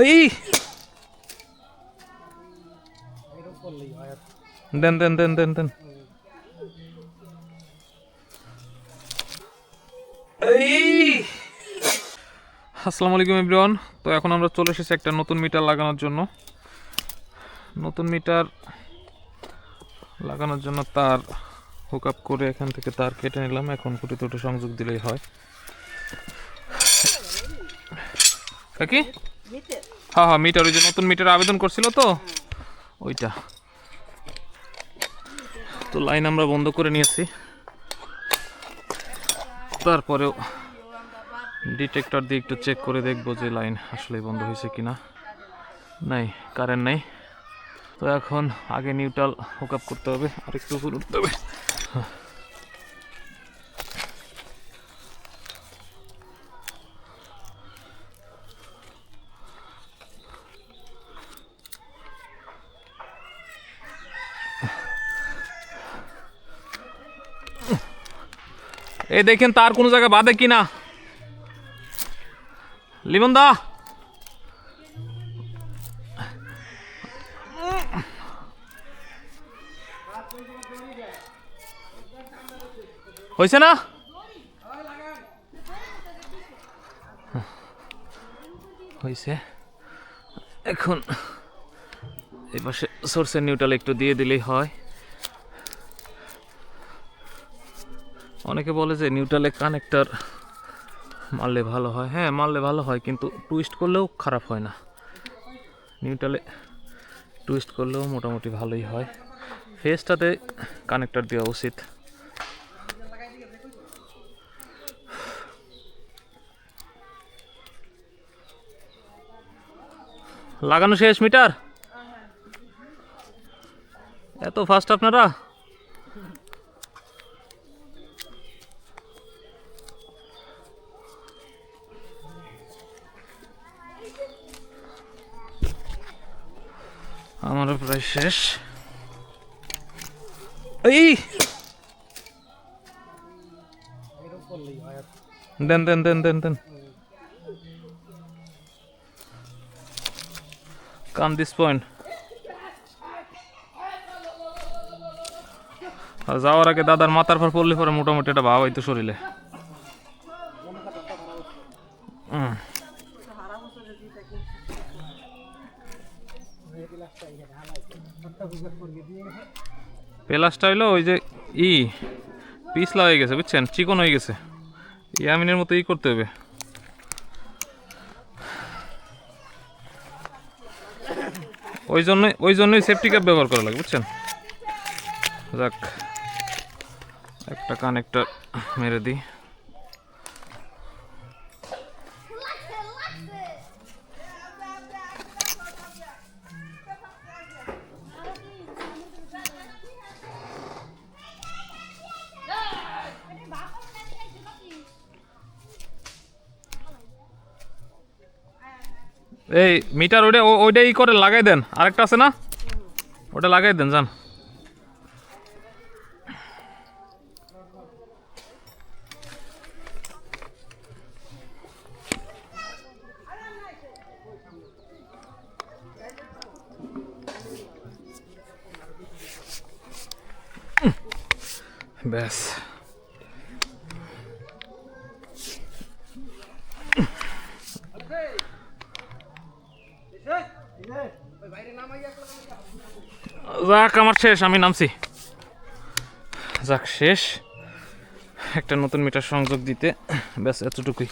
এই। দেন দেন দেন দেন দেন। আসসালামু আলাইকুম এভরিওয়ান। তো এখন আমরা চলে এসেছি একটা নতুন মিটার লাগানোর জন্য। নতুন মিটার লাগানোর জন্য তার হুক আপ করে এখান থেকে তার কেটে নিলাম। এখন খুঁটি দুটো সংযোগ দিলেই হয়। কাকি? হ্যাঁ হ্যাঁ মিটার ওই যে নতুন মিটার আবেদন করছিল তো। ওইটা। তো লাইন আমরা বন্ধ করে নিয়েছি। তারপরেও ডিটেক্টর দিয়ে একটু চেক করে দেখব যে লাইন আসলে বন্ধ হয়েছে কি না নাই কারেন্ট নাই। তো এখন আগে নিউট্রাল হুক আপ করতে হবে আর একটু উঠতে হবে। এই দেখেন তার কোনো জায়গায় বাদে কিনা। লিমন দা হয়েছে না? হয়েছে এখন এই পাশে সোর্সের নিউট্রাল একটু দিয়ে দিলেই হয়। অনেকে বলে যে নিউট্রালে কানেক্টর মারলে ভালো হয়। হ্যাঁ মারলে ভালো হয়, কিন্তু টুইস্ট করলেও খারাপ হয় না। নিউট্রালে টুইস্ট করলেও মোটামুটি ভালোই হয়। ফেসটাতে কানেক্টর দেওয়া উচিত। লাগানো শেষ মিটার? এত ফাস্ট আপনারা? আমারও প্রায় শেষ। এই! দেন দেন দেন দেন দেন। Come this point. যাওয়ার আগে দাদার মাথার পর পড়লে পরে মোটামুটি এটা ভাব হইতো শরীরে। হুম। পেলাসটা হইল ওই যে ই, পিছলা হয়ে গেছে, বুঝছেন? চিকন হয়ে গেছে। ইয়ামিনের মতো ই করতে হবে। ওই জন্যই ওই জন্যই সেফটি ক্যাপ ব্যবহার করা লাগে, বুঝছেন? যাক, একটা কানেক্টর মেরে দিই। এই মিটার ওইটা ওইটা ই করে, লাগাই দেন। আরেকটা আছে না? ওটা লাগাই দেন, যান। ব্যাস। যাক আমার শেষ আমি নামছি। যাক শেষ। একটা নতুন মিটার সংযোগ দিতে ব্যাস এতটুকুই।